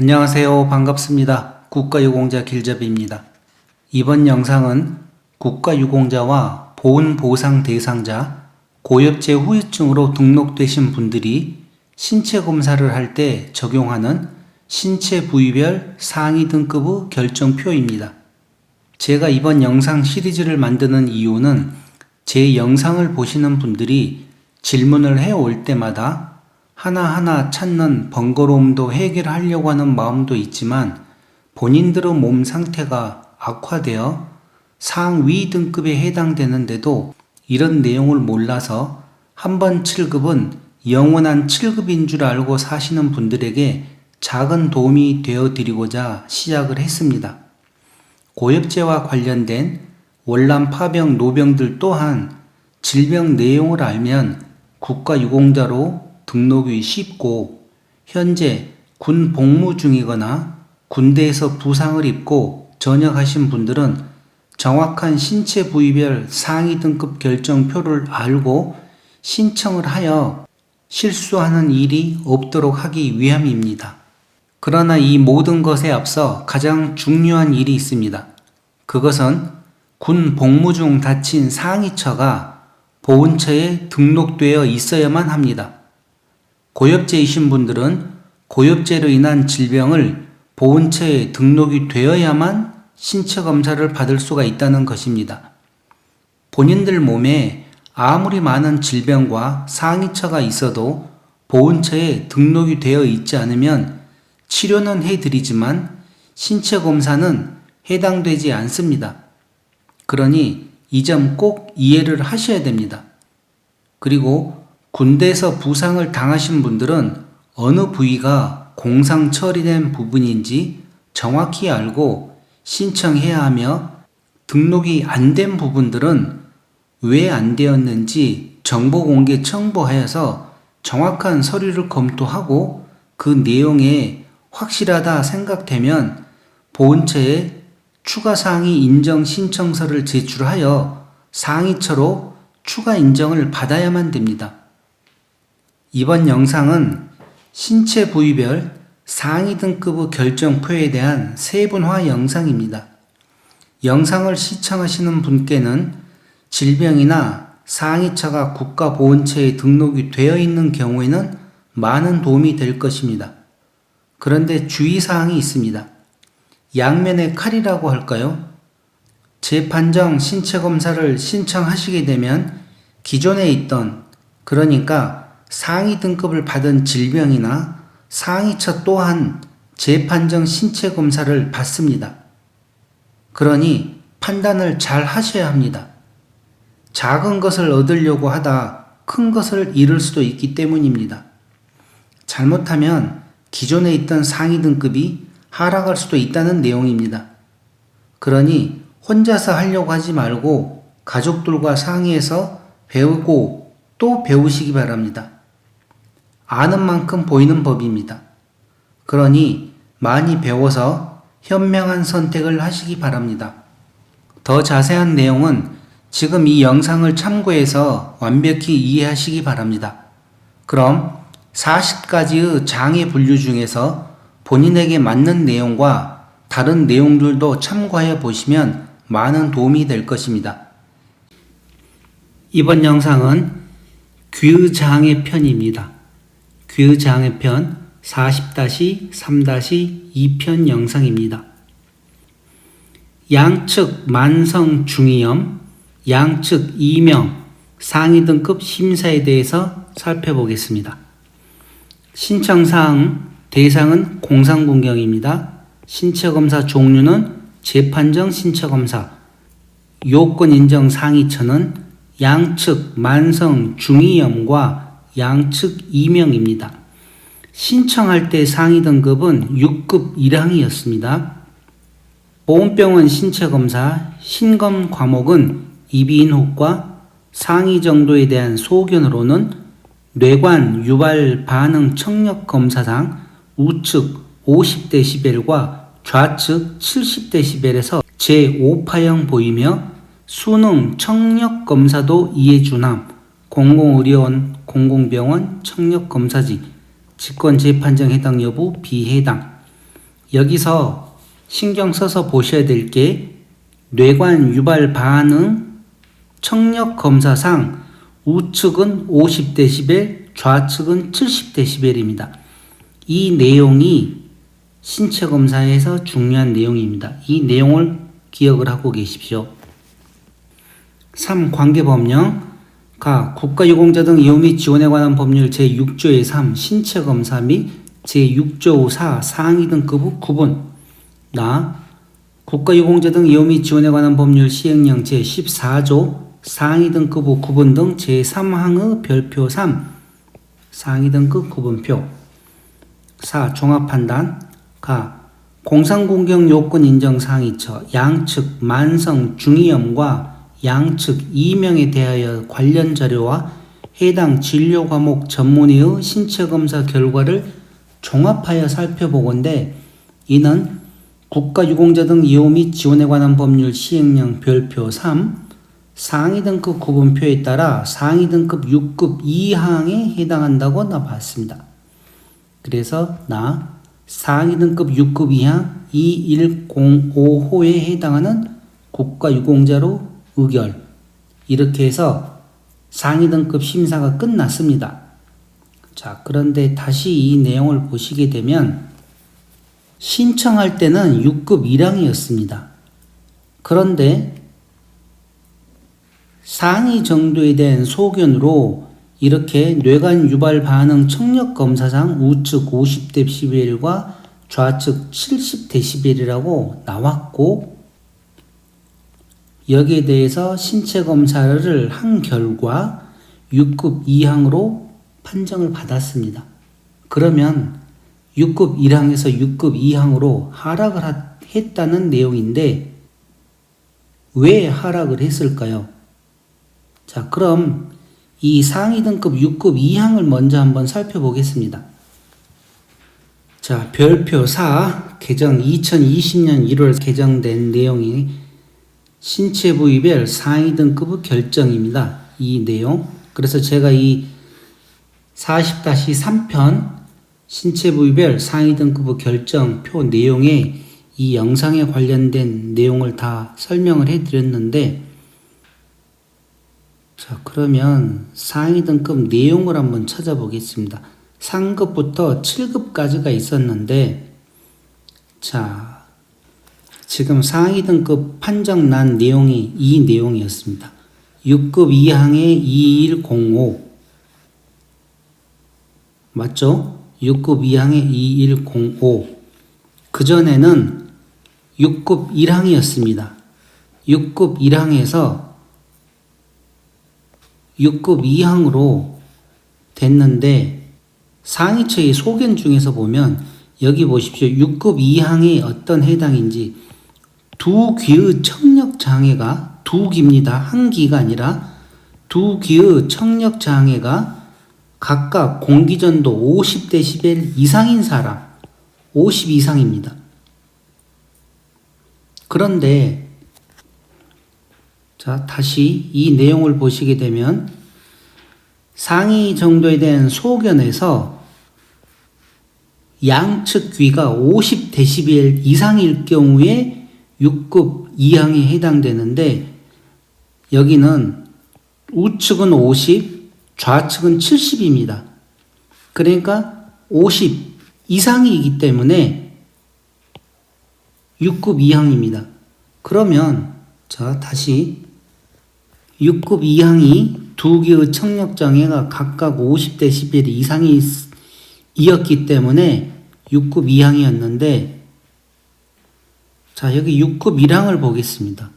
안녕하세요. 반갑습니다. 국가유공자 길잡이입니다. 이번 영상은 국가유공자와 보훈보상 대상자, 고엽제 후유증으로 등록되신 분들이 신체 검사를 할 때 적용하는 신체 부위별 상위 등급의 결정표입니다. 제가 이번 영상 시리즈를 만드는 이유는 제 영상을 보시는 분들이 질문을 해 올 때마다 하나하나 찾는 번거로움도 해결하려고 하는 마음도 있지만 본인들의 몸 상태가 악화되어 상위 등급에 해당되는데도 이런 내용을 몰라서 한 번 7급은 영원한 7급인 줄 알고 사시는 분들에게 작은 도움이 되어 드리고자 시작을 했습니다. 고엽제와 관련된 월남 파병 노병들 또한 질병 내용을 알면 국가유공자로 등록이 쉽고 현재 군 복무 중이거나 군대에서 부상을 입고 전역하신 분들은 정확한 신체 부위별 상위 등급 결정표를 알고 신청을 하여 실수하는 일이 없도록 하기 위함입니다. 그러나 이 모든 것에 앞서 가장 중요한 일이 있습니다. 그것은 군 복무 중 다친 상위처가 보훈처에 등록되어 있어야만 합니다. 고엽제이신 분들은 고엽제로 인한 질병을 보훈처에 등록이 되어야만 신체 검사를 받을 수가 있다는 것입니다. 본인들 몸에 아무리 많은 질병과 상위처가 있어도 보훈처에 등록이 되어 있지 않으면 치료는 해드리지만 신체 검사는 해당되지 않습니다. 그러니 이 점 꼭 이해를 하셔야 됩니다. 그리고 군대에서 부상을 당하신 분들은 어느 부위가 공상 처리된 부분인지 정확히 알고 신청해야 하며 등록이 안 된 부분들은 왜 안 되었는지 정보 공개 청구하여서 정확한 서류를 검토하고 그 내용에 확실하다 생각되면 보훈처에 추가 상위 인정 신청서를 제출하여 상위처로 추가 인정을 받아야만 됩니다. 이번 영상은 신체 부위별 상위 등급의 결정표에 대한 세분화 영상입니다. 영상을 시청하시는 분께는 질병이나 상위처가 국가보훈처에 등록이 되어 있는 경우에는 많은 도움이 될 것입니다. 그런데 주의사항이 있습니다. 양면의 칼이라고 할까요? 재판정 신체검사를 신청하시게 되면 기존에 있던 그러니까 상위 등급을 받은 질병이나 상위처 또한 재판정 신체 검사를 받습니다. 그러니 판단을 잘 하셔야 합니다. 작은 것을 얻으려고 하다 큰 것을 잃을 수도 있기 때문입니다. 잘못하면 기존에 있던 상위 등급이 하락할 수도 있다는 내용입니다. 그러니 혼자서 하려고 하지 말고 가족들과 상의해서 배우고 또 배우시기 바랍니다. 아는 만큼 보이는 법입니다. 그러니 많이 배워서 현명한 선택을 하시기 바랍니다. 더 자세한 내용은 지금 이 영상을 참고해서 완벽히 이해하시기 바랍니다. 그럼 40가지의 장애 분류 중에서 본인에게 맞는 내용과 다른 내용들도 참고하여 보시면 많은 도움이 될 것입니다. 이번 영상은 귀의 장애 편입니다. 귀의장애 편 40-3-2편 영상입니다. 양측 만성 중이염, 양측 이명, 상위 등급 심사에 대해서 살펴보겠습니다. 신청사항 대상은 공상공경입니다. 신체검사 종류는 재판정 신체검사, 요건 인정 상위처는 양측 만성 중이염과 양측 이명입니다. 신청할 때 상위 등급은 6급 1항이었습니다. 보험병원 신체검사 신검 과목은 이비인후과 상위 정도에 대한 소견으로는 뇌관 유발 반응 청력 검사상 우측 50dB과 좌측 70dB에서 제5파형 보이며 수능 청력 검사도 이해주남 공공의료원 공공병원 청력 검사지 직권 재판정 해당 여부 비해당 여기서 신경 써서 보셔야 될 게 뇌관 유발 반응 청력 검사상 우측은 50dB, 좌측은 70dB입니다. 이 내용이 신체 검사에서 중요한 내용입니다. 이 내용을 기억을 하고 계십시오. 3. 관계법령 가 국가유공자 등 이용 및 지원에 관한 법률 제6조의 3 신체 검사 및 제6조 4 상위 등급 후 구분 나 국가유공자 등 이용 및 지원에 관한 법률 시행령 제14조 상위 등급 후 구분 등 제3항의 별표 3 상위 등급 구분표 4. 종합판단 가 공상공경 요건 인정 상위처 양측 만성 중이염과 양측 이명에 대하여 관련 자료와 해당 진료 과목 전문의의 신체 검사 결과를 종합하여 살펴보건대 이는 국가유공자 등 이용 및 지원에 관한 법률 시행령 별표 3 상위 등급 구분표에 따라 상위 등급 6급 2항에 해당한다고 나 봤습니다. 그래서 나 상위 등급 6급 2항 2105호에 해당하는 국가유공자로 의결 이렇게 해서 상위 등급 심사가 끝났습니다. 자, 그런데 다시 이 내용을 보시게 되면 신청할 때는 6급 1항이었습니다. 그런데 상위 정도에 대한 소견으로 이렇게 뇌관 유발 반응 청력 검사상 우측 50dB과 좌측 70dB이라고 나왔고 여기에 대해서 신체 검사를 한 결과 6급 2항으로 판정을 받았습니다. 그러면 6급 1항에서 6급 2항으로 하락을 했다는 내용인데 왜 하락을 했을까요? 자, 그럼 이 상위 등급 6급 2항을 먼저 한번 살펴보겠습니다. 자, 별표 4 개정 2020년 1월 개정된 내용이 신체 부위별 상위 등급의 결정입니다. 이 내용. 그래서 제가 이 40-3편 신체 부위별 상위 등급의 결정표 내용에 이 영상에 관련된 내용을 다 설명을 해 드렸는데 자, 그러면 상위 등급 내용을 한번 찾아보겠습니다. 상급부터 7급까지가 있었는데 자, 지금 상위 등급 판정 난 내용이 이 내용이었습니다. 6급 2항의 2105 맞죠? 6급 2항의 2105 그전에는 6급 1항이었습니다. 6급 1항에서 6급 2항으로 됐는데 상위처의 소견 중에서 보면 여기 보십시오. 6급 2항이 어떤 해당인지 두 귀의 청력 장애가 두 귀입니다. 한 귀가 아니라 두 귀의 청력 장애가 각각 공기전도 50dB 이상인 사람 50 이상입니다. 그런데 자, 다시 이 내용을 보시게 되면 상위 정도에 대한 소견에서 양측 귀가 50dB 이상일 경우에 6급 2항에 해당되는데 여기는 우측은 50, 좌측은 70입니다. 그러니까 50 이상이기 때문에 6급 2항입니다. 그러면 자 다시 6급 2항이 두 개의 청력 장애가 각각 50dB 이상이 이었기 때문에 6급 2항이었는데 자, 여기 6급 1항을 보겠습니다.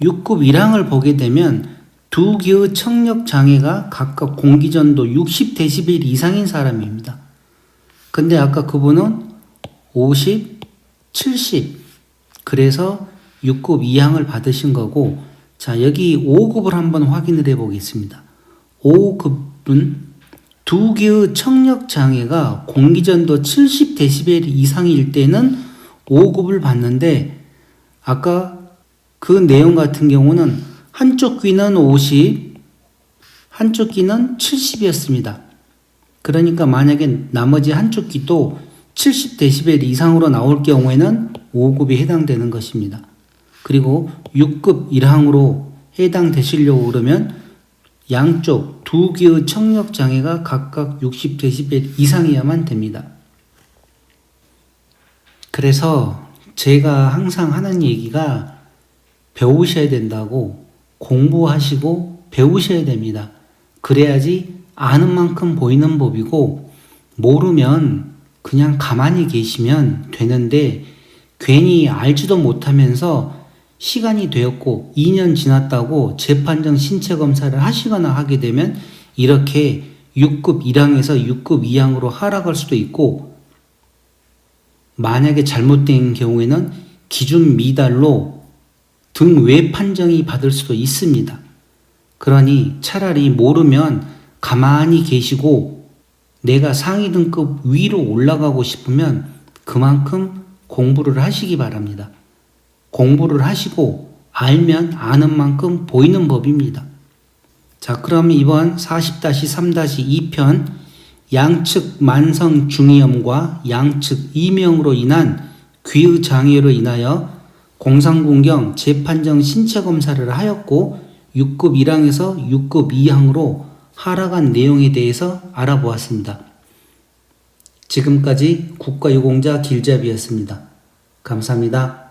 6급 1항을 보게 되면 두 개의 청력 장애가 각각 공기전도 60dB 이상인 사람입니다. 근데 아까 그분은 50, 70. 그래서 6급 2항을 받으신 거고, 자, 여기 5급을 한번 확인을 해 보겠습니다. 5급은 두 개의 청력 장애가 공기전도 70dB 이상일 때는 5급을 받는데 아까 그 내용 같은 경우는 한쪽 귀는 50, 한쪽 귀는 70이었습니다. 그러니까 만약에 나머지 한쪽 귀도 70dB 이상으로 나올 경우에는 5급이 해당되는 것입니다. 그리고 6급 1항으로 해당되시려고 그러면 양쪽 두 귀의 청력 장애가 각각 60dB 이상이어야만 됩니다. 그래서 제가 항상 하는 얘기가 배우셔야 된다고 공부하시고 배우셔야 됩니다. 그래야지 아는 만큼 보이는 법이고 모르면 그냥 가만히 계시면 되는데 괜히 알지도 못하면서 시간이 되었고 2년 지났다고 재판정 신체 검사를 하시거나 하게 되면 이렇게 6급 1항에서 6급 2항으로 하락할 수도 있고 만약에 잘못된 경우에는 기준 미달로 등외 판정이 받을 수도 있습니다. 그러니 차라리 모르면 가만히 계시고 내가 상위 등급 위로 올라가고 싶으면 그만큼 공부를 하시기 바랍니다. 공부를 하시고 알면 아는 만큼 보이는 법입니다. 자, 그럼 이번 40-3-2편 양측 만성 중이염과 양측 이명으로 인한 귀의 장애로 인하여 공상공경 재판정 신체 검사를 하였고 6급 1항에서 6급 2항으로 하락한 내용에 대해서 알아보았습니다. 지금까지 국가유공자 길잡이였습니다. 감사합니다.